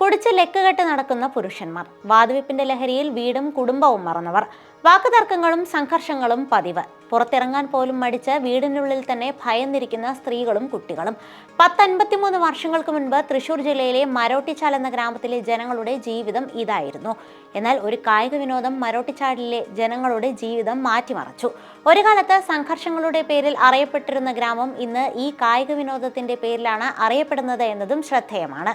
കുടിച്ച് ലെക്കുകെട്ട് നടക്കുന്ന പുരുഷന്മാർ. വാതുവെപ്പിന്റെ ലഹരിയിൽ വീടും കുടുംബവും മറന്നവർ. വാക്കുതർക്കങ്ങളും സംഘർഷങ്ങളും പതിവ്. പുറത്തിറങ്ങാൻ പോലും മടിച്ച് വീടിനുള്ളിൽ തന്നെ ഭയന്നിരിക്കുന്ന സ്ത്രീകളും കുട്ടികളും. പത്തൻപത്തിമൂന്ന് വർഷങ്ങൾക്ക് മുൻപ് തൃശൂർ ജില്ലയിലെ മരോട്ടിച്ചാൽ എന്ന ഗ്രാമത്തിലെ ജനങ്ങളുടെ ജീവിതം ഇതായിരുന്നു. എന്നാൽ ഒരു കായിക വിനോദം മരോട്ടിച്ചാലിലെ ജനങ്ങളുടെ ജീവിതം മാറ്റിമറച്ചു. ഒരു കാലത്ത് സംഘർഷങ്ങളുടെ പേരിൽ അറിയപ്പെട്ടിരുന്ന ഗ്രാമം ഇന്ന് ഈ കായിക വിനോദത്തിന്റെ പേരിലാണ് അറിയപ്പെടുന്നത് എന്നതും ശ്രദ്ധേയമാണ്.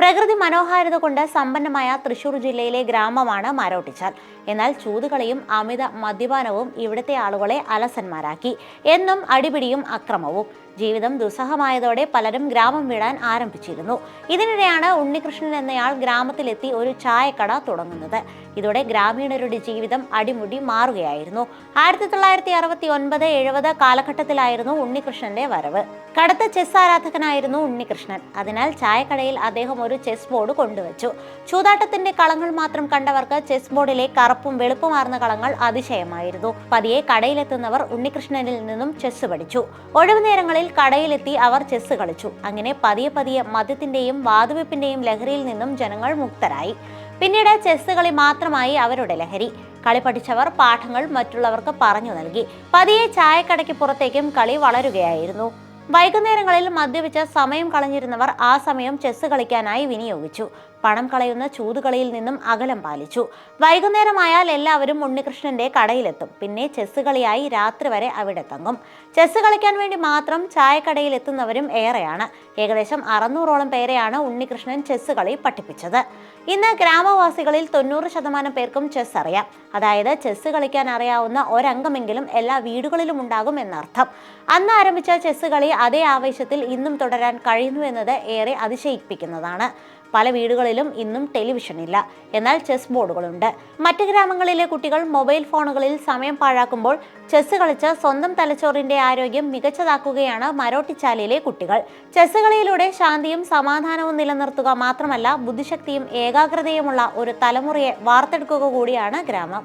പ്രകൃതി മനോഹാരിത കൊണ്ട് സമ്പന്നമായ തൃശൂർ ജില്ലയിലെ ഗ്രാമമാണ് മരോട്ടിച്ചാൽ. എന്നാൽ ചൂതുകളിയും അമിത മദ്യപാനവും ഇവിടുത്തെ ആളുകളെ അലസന്മാരാക്കി. എന്നും അടിപിടിയും അക്രമവും. ജീവിതം ദുസ്സഹമായതോടെ പലരും ഗ്രാമം വിടാൻ ആരംഭിച്ചിരുന്നു. ഇതിനിടെയാണ് ഉണ്ണികൃഷ്ണൻ എന്നയാൾ ഗ്രാമത്തിലെത്തി ഒരു ചായക്കട തുടങ്ങുന്നത്. ഇതോടെ ഗ്രാമീണരുടെ ജീവിതം അടിമുടി മാറുകയായിരുന്നു. ആയിരത്തി തൊള്ളായിരത്തി അറുപത്തി ഒൻപത് എഴുപത് കാലഘട്ടത്തിലായിരുന്നു ഉണ്ണികൃഷ്ണന്റെ വരവ്. കടുത്ത ചെസ് ആരാധകനായിരുന്നു ഉണ്ണികൃഷ്ണൻ. അതിനാൽ ചായക്കടയിൽ അദ്ദേഹം ഒരു ചെസ് ബോർഡ് കൊണ്ടുവച്ചു. ചൂതാട്ടത്തിന്റെ കളങ്ങൾ മാത്രം കണ്ടവർക്ക് ചെസ് ബോർഡിലെ കറുപ്പും വെളുപ്പുമാർന്ന കളങ്ങൾ അതിശയമായിരുന്നു. പതിയെ കടയിലെത്തുന്നവർ ഉണ്ണികൃഷ്ണനിൽ നിന്നും ചെസ് പഠിച്ചു. ഒഴിവു നേരങ്ങളിൽ കടയിലെത്തി അവർ ചെസ്സ് കളിച്ചു. അങ്ങനെ പതിയെ പതിയെ മദ്യത്തിന്റെയും വാതുവെപ്പിന്റെയും ലഹരിയിൽ നിന്നും ജനങ്ങൾ മുക്തരായി. പിന്നീട് ചെസ്സ് കളി മാത്രമായി അവരുടെ ലഹരി. കളി പഠിച്ചവർ പാഠങ്ങൾ മറ്റുള്ളവർക്ക് പറഞ്ഞു നൽകി. പതിയെ ചായക്കടയ്ക്ക് പുറത്തേക്കും കളി വളരുകയായിരുന്നു. വൈകുന്നേരങ്ങളിൽ മദ്യപിച്ച് സമയം കളഞ്ഞിരുന്നവർ ആ സമയം ചെസ്സ് കളിക്കാനായി വിനിയോഗിച്ചു. പണം കളയുന്ന ചൂതുകളിയിൽ നിന്നും അകലം പാലിച്ചു. വൈകുന്നേരമായാൽ എല്ലാവരും ഉണ്ണികൃഷ്ണന്റെ കടയിലെത്തും. പിന്നെ ചെസ് കളിയായി രാത്രി വരെ അവിടെ തങ്ങും. ചെസ് കളിക്കാൻ വേണ്ടി മാത്രം ചായക്കടയിൽ എത്തുന്നവരും ഏറെയാണ്. ഏകദേശം അറുന്നൂറോളം പേരെയാണ് ഉണ്ണികൃഷ്ണൻ ചെസ് കളി പഠിപ്പിച്ചത്. ഇന്ന് ഗ്രാമവാസികളിൽ തൊണ്ണൂറ് ശതമാനം പേർക്കും ചെസ് അറിയാം. അതായത് ചെസ് കളിക്കാൻ അറിയാവുന്ന ഒരംഗമെങ്കിലും എല്ലാ വീടുകളിലും ഉണ്ടാകും എന്നർത്ഥം. അന്ന് ആരംഭിച്ച ചെസ് കളി അതേ ആവേശത്തിൽ ഇന്നും തുടരാൻ കഴിയുന്നു എന്നത് ഏറെ അതിശയിപ്പിക്കുന്നതാണ്. പല വീടുകളിലും ഇന്നും ടെലിവിഷൻ ഇല്ല. എന്നാൽ ചെസ് ബോർഡുകളുണ്ട്. മറ്റ് ഗ്രാമങ്ങളിലെ കുട്ടികൾ മൊബൈൽ ഫോണുകളിൽ സമയം പാഴാക്കുമ്പോൾ ചെസ് കളിച്ച് സ്വന്തം തലച്ചോറിന്റെ ആരോഗ്യം മികച്ചതാക്കുകയാണ് മരോട്ടിച്ചാലിലെ കുട്ടികൾ. ചെസ് കളിയിലൂടെ ശാന്തിയും സമാധാനവും നിലനിർത്തുക മാത്രമല്ല ബുദ്ധിശക്തിയും ഏകാഗ്രതയുമുള്ള ഒരു തലമുറയെ വാർത്തെടുക്കുക കൂടിയാണ് ഗ്രാമം.